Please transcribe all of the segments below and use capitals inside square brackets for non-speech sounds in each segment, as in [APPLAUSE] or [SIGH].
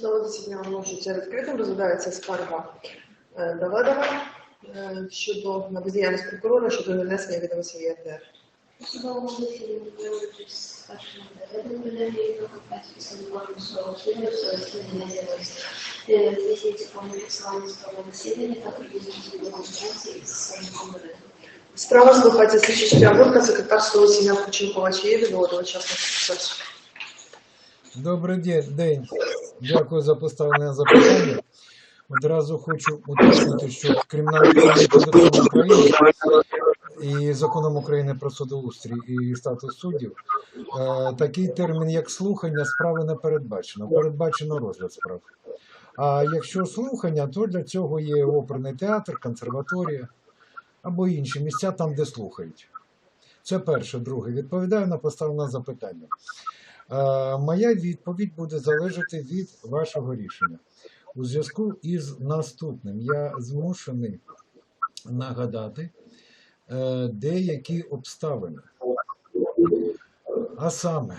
засідання оголошується відкритим. Розглядається скарга е, Давидова е, щодо на бездіяльність прокурора щодо нанесення відомостей. У судовому засіданні виявилось старшим президентом Валерією Копецьким судовим судового слідчого розслідування з'явилось. Здійснюється повне фіксування судового засідання та приїздить демонстрації з самим командиром. Справа слухається слідчий Бурка, секретар засідання Кученкова. Чи є відводи учасників процесу? Добрий день. Дякую за поставлене запитання. Одразу хочу уточнити, що Кримінальним кодексом України і законом України про судоустрій і статус суддів е, такий термін, як слухання, справи не передбачено. Передбачено розгляд справ. А якщо слухання, то для цього є оперний театр, консерваторія або інші місця там, де слухають. Це перше. Друге. Відповідаю на поставлене запитання. Е, Моя відповідь буде залежати від вашого рішення. У зв'язку із наступним я змушений нагадати е, деякі обставини. А саме,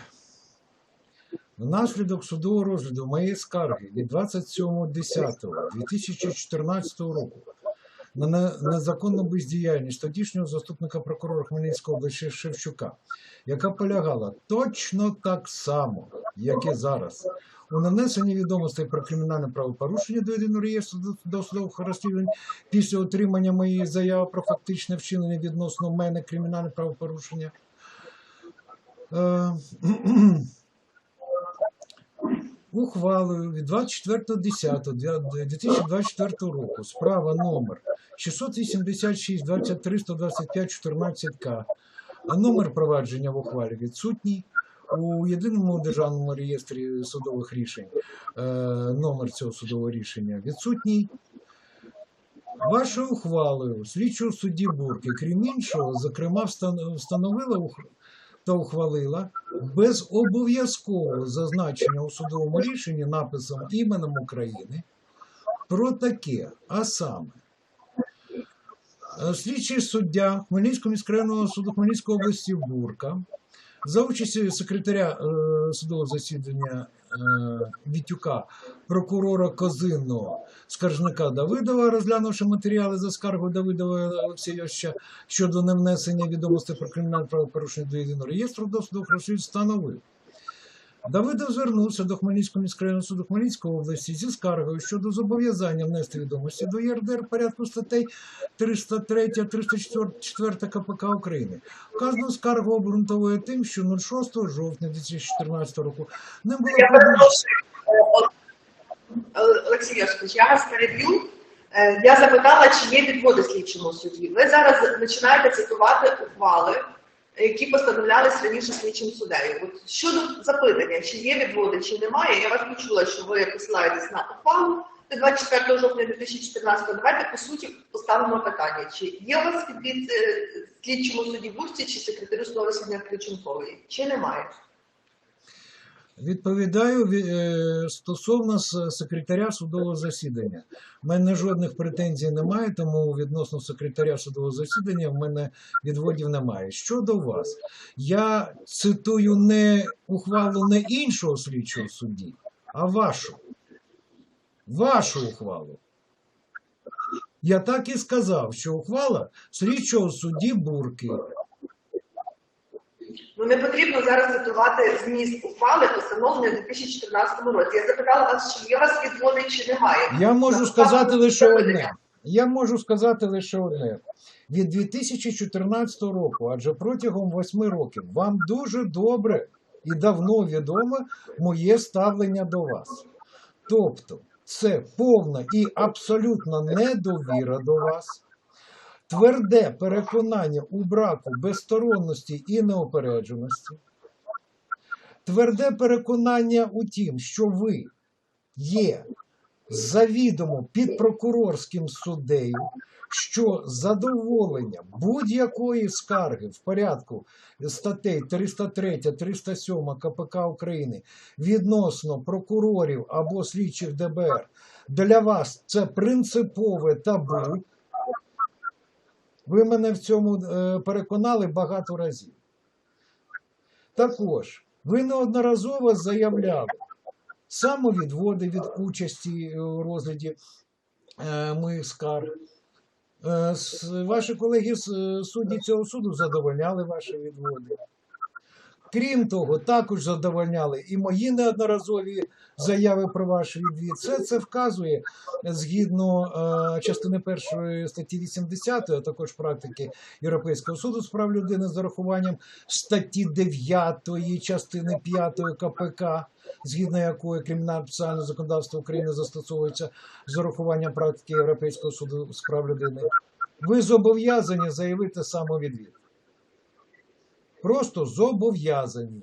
внаслідок судового розгляду моєї скарги від 27.10.2014 року на не- незаконну бездіяльність тодішнього заступника прокурора Хмельницької області Шевчука, яка полягала точно так само, як і зараз, у нанесенні відомостей про кримінальне правопорушення до єдиного реєстру досудових розслідувань після отримання моєї заяви про фактичне вчинення відносно мене кримінальне правопорушення. Е, [CLEARS THROAT] Ухвалою від 24.10.2024 року справа номер 686 23 125 14 К, а номер провадження в ухвалі відсутній. У єдиному державному реєстрі судових рішень е, номер цього судового рішення відсутній. Вашою ухвалою слідчого судді Бурки, крім іншого, зокрема, встановила та ухвалила без обов'язкового зазначення у судовому рішенні написом іменем України про таке, а саме. Е, Слідчий суддя Хмельницького міськрайонного суду Хмельницької області Бурка за участі секретаря е, судового засідання е, Вітюка, прокурора Козинного, скаржника Давидова, розглянувши матеріали за скаргою Давидова Олексійовича щодо невнесення відомостей про кримінальне правопорушення до єдиного реєстру досудових розслідувань, встановив. Давидов звернувся до Хмельницького міськрайонного суду Хмельницької області зі скаргою щодо зобов'язання внести відомості до ЄРДР порядку статей 303 304 КПК України. Вказану скаргу обґрунтовує тим, що 06 жовтня 2014 року не було. Е, Е, Олексій Йосипович, я вас переб'ю. Е, Я запитала, чи є відводи слідчому судді. Ви зараз починаєте цитувати ухвали, які постановлялись раніше слідчим суддею. От щодо запитання, чи є відводи, чи немає, я вас почула, що ви посилаєтесь на ухвалу від 24 жовтня 2014 Давайте по суті поставимо питання, чи є у вас відвід е, слідчому судді Бурці чи секретарю слова розслідування Ключенкової, чи немає? Відповідаю е, стосовно секретаря судового засідання. У мене жодних претензій немає, тому відносно секретаря судового засідання в мене відводів немає. Щодо вас, я цитую не ухвалу не іншого слідчого судді, а вашу. Вашу ухвалу. Я так і сказав, що ухвала слідчого судді Бурки. Ну не потрібно зараз цитувати зміст ухвали, постановленої у 2014 році. Я запитала вас, чи є вас відводи, чи немає. Я можу сказати лише одне. Я можу сказати лише одне. Від 2014 року, адже протягом восьми років, вам дуже добре і давно відоме моє ставлення до вас. Тобто, це повна і абсолютна недовіра до вас, тверде переконання у браку безсторонності і неопередженості, тверде переконання у тім, що ви є завідомо підпрокурорським суддею, що задоволення будь-якої скарги в порядку статей 303 307 КПК України відносно прокурорів або слідчих ДБР для вас це принципове табу. Ви мене в цьому е, переконали багато разів. Також ви неодноразово заявляли, самовідводи від участі у розгляді е, моїх скарг. Е, Ваші колеги з е, судді цього суду задовольняли ваші відводи. Крім того, також задовольняли і мої неодноразові заяви про ваш відвід. Все це вказує згідно е, частини першої статті 80, а також практики Європейського суду з прав людини з зарахуванням статті 9 частини 5 КПК, згідно якої кримінальне процесуальне законодавство України застосовується з урахуванням практики Європейського суду з прав людини. Ви зобов'язані заявити самовідвід. Просто зобов'язані.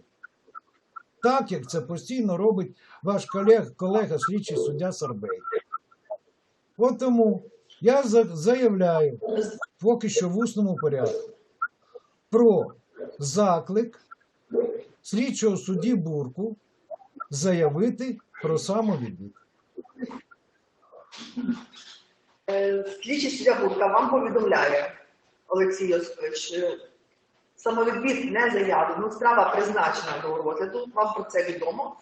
Так як це постійно робить ваш колег, колега, слідчий суддя Сарбей. От тому я заявляю поки що в усному порядку про заклик слідчого судді Бурку заявити про самовідвід. Е, Слідчий суддя Бурка вам повідомляє, Олексій Йосипович, самовідвід не заявлено, справа призначена до розгляду, вам про це відомо.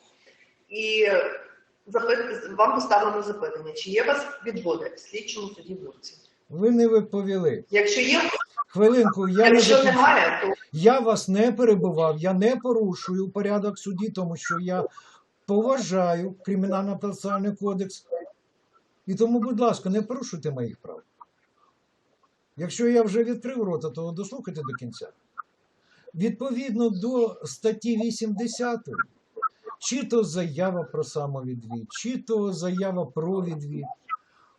І вам поставлено запитання, чи є у вас відводи в слідчому суді Бурці. Ви не відповіли. Якщо є, Хвилинку, я якщо закінчив. немає, то Я вас не перебував, я не порушую порядок суді, тому що я поважаю кримінально-процесуальний кодекс. І тому, будь ласка, не порушуйте моїх прав. Якщо я вже відкрив рота, то дослухайте до кінця. Відповідно до статті 80, чи то заява про самовідвід, чи то заява про відвід,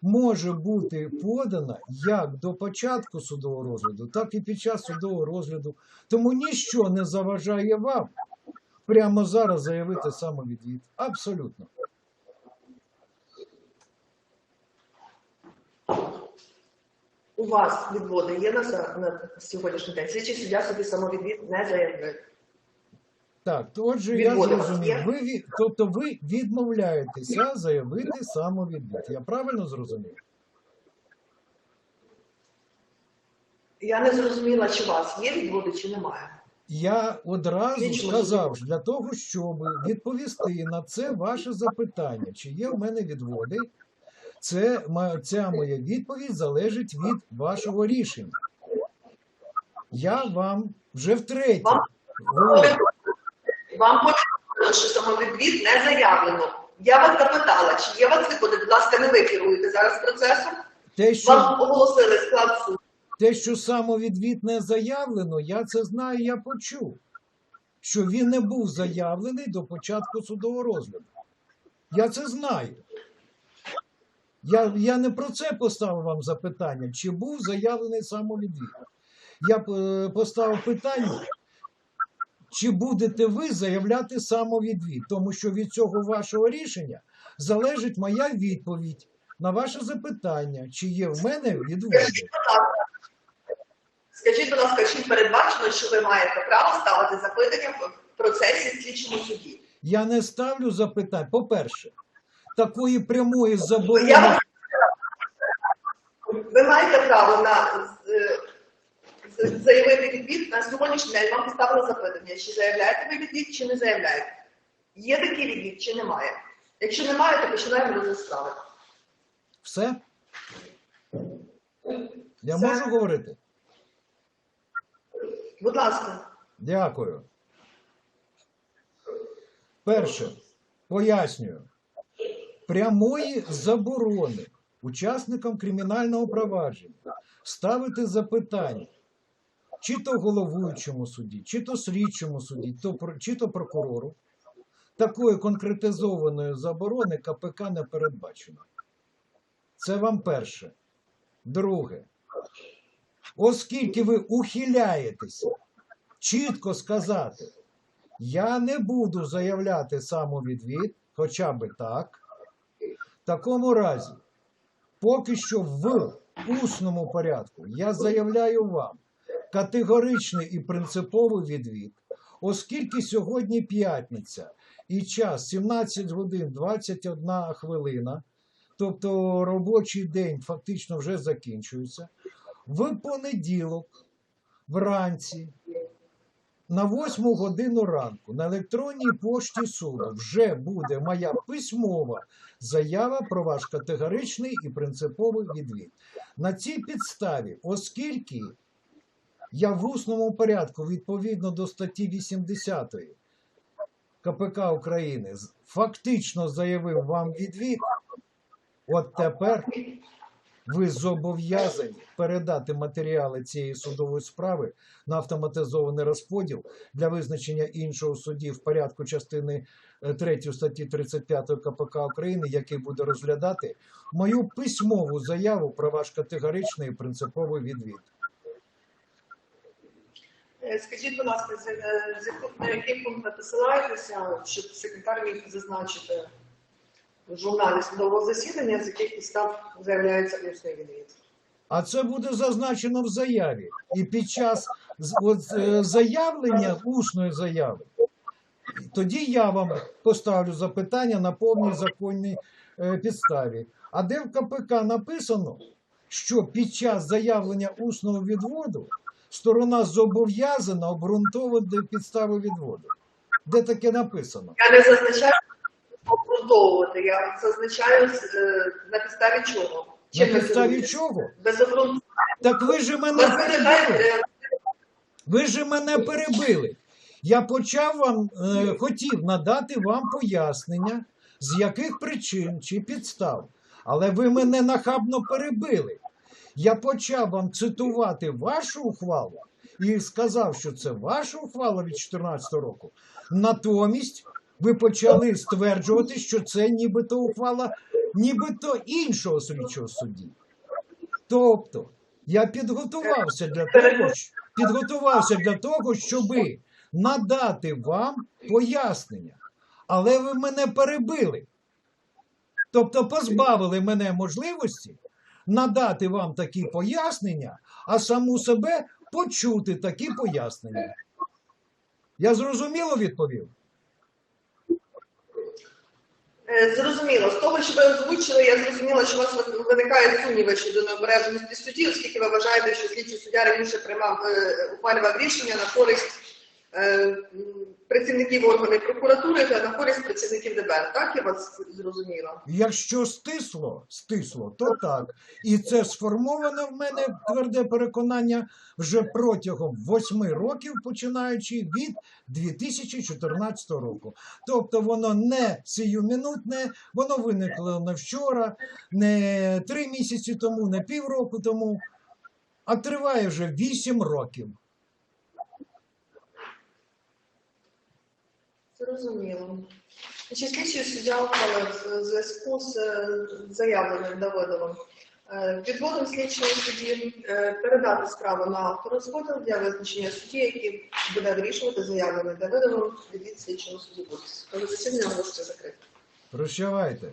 може бути подана як до початку судового розгляду, так і під час судового розгляду. Тому ніщо не заважає вам прямо зараз заявити самовідвід. Абсолютно. У вас відводи є на, на сьогоднішній день. Слідчий суддя собі самовідвід не заявив. Так, то отже, я Відводи вас зрозумів. Ви, ві- тобто ви відмовляєтеся заявити самовідвід. Я правильно зрозумів? Я не зрозуміла, чи у вас є відводи, чи немає. Я одразу сказав для того, щоб відповісти на це ваше запитання, чи є в мене відводи, це, ця моя відповідь залежить від вашого рішення. Я вам вже втретє Вам говорю. Вам повідомлено, що самовідвід не заявлено. Я вас запитала, чи є у вас відводи. Будь ласка, не ви керуєте зараз процесом. Те, що Вам оголосили склад суду. Те, що самовідвід не заявлено, я це знаю, я почув. Що він не був заявлений до початку судового розгляду. Я це знаю. Я, я не про це поставив вам запитання, чи був заявлений самовідвід. Я е, поставив питання, чи будете ви заявляти самовідвід, тому що від цього вашого рішення залежить моя відповідь на ваше запитання, чи є в мене відводи. Скажіть, будь ласка, чи передбачено, що ви маєте право ставити запитання в процесі слідчому суді? Я не ставлю запитань. По-перше, такої прямої Я заборони. вас- Ви маєте право на заявити відвід на сьогоднішній день. Вам поставили запитання, чи заявляєте ви відвід, чи не заявляєте. Є такий відвід, чи немає. Якщо немає, то починаємо розгляд справи. Все? Я Все. можу говорити? Будь ласка. Дякую. Перше, пояснюю. Прямої заборони учасникам кримінального провадження ставити запитання чи то головуючому суді, чи то слідчому суді, чи то прокурору. Такої конкретизованої заборони КПК не передбачено. Це вам перше. Друге. Оскільки ви ухиляєтеся чітко сказати, я не буду заявляти самовідвід, хоча би так. Такому разі, поки що в усному порядку я заявляю вам категоричний і принциповий відвід, оскільки сьогодні п'ятниця і час 17 годин 21 хвилина, тобто робочий день фактично вже закінчується, в понеділок вранці на 8 годину ранку на електронній пошті суду вже буде моя письмова заява про ваш категоричний і принциповий відвід. На цій підставі, оскільки я в усному порядку відповідно до статті 80 КПК України фактично заявив вам відвід, от тепер ви зобов'язані передати матеріали цієї судової справи на автоматизований розподіл для визначення іншого судді в порядку частини 3 статті 35 КПК України, який буде розглядати мою письмову заяву про ваш категоричний і принциповий відвід. Е, Скажіть, будь ласка, е, на який пункт ви посилаєтеся, щоб секретар міг зазначити в журналі судового засідання, з яких підстав заявляється усний відвід? А це буде зазначено в заяві. І під час от, е, заявлення, усної заяви, тоді я вам поставлю запитання на повній законній е, підставі. А де в КПК написано, що під час заявлення усного відводу сторона зобов'язана обґрунтовувати підстави відводу? Де таке написано? Я не зазначаю обґрунтовувати, я зазначаю е, на підставі чого. На підставі чого? Без обґрунтування. Так ви ж мене перебили. е, Ви ж мене перебили. Я почав вам, е, хотів надати вам пояснення, з яких причин чи підстав. Але ви мене нахабно перебили. Я почав вам цитувати вашу ухвалу і сказав, що це ваша ухвала від 2014 року. Натомість ви почали стверджувати, що це нібито ухвала нібито іншого слідчого судді. Тобто, я підготувався для того, підготувався для того, щоб надати вам пояснення. Але ви мене перебили. Тобто позбавили мене можливості надати вам такі пояснення, а саму себе почути такі пояснення. Я зрозуміло відповів? Е, Зрозуміло. З того, що ви озвучили, я зрозуміла, що у вас виникає сумніви щодо необережності судді, оскільки ви вважаєте, що слідчий суддя раніше приймав е, ухвалював рішення на користь працівників органів прокуратури та на користь працівників ДБР. Так я вас зрозуміла? Якщо стисло, стисло, то так. І це сформовано в мене тверде переконання вже протягом восьми років, починаючи від 2014 року. Тобто воно не сиюмінутне, воно виникло не вчора, не три місяці тому, не півроку тому, а триває вже вісім років. Зрозуміло. Значить, слідчий суддя ухвалив в зв'язку з е, заявленим Давидовим. е, Відводом слідчого судді е, передати справу на авторозподіл для визначення судді, який буде вирішувати заявлений Давидовим від слідчого судді. Коли засідання оголошується закрите. Прощавайте.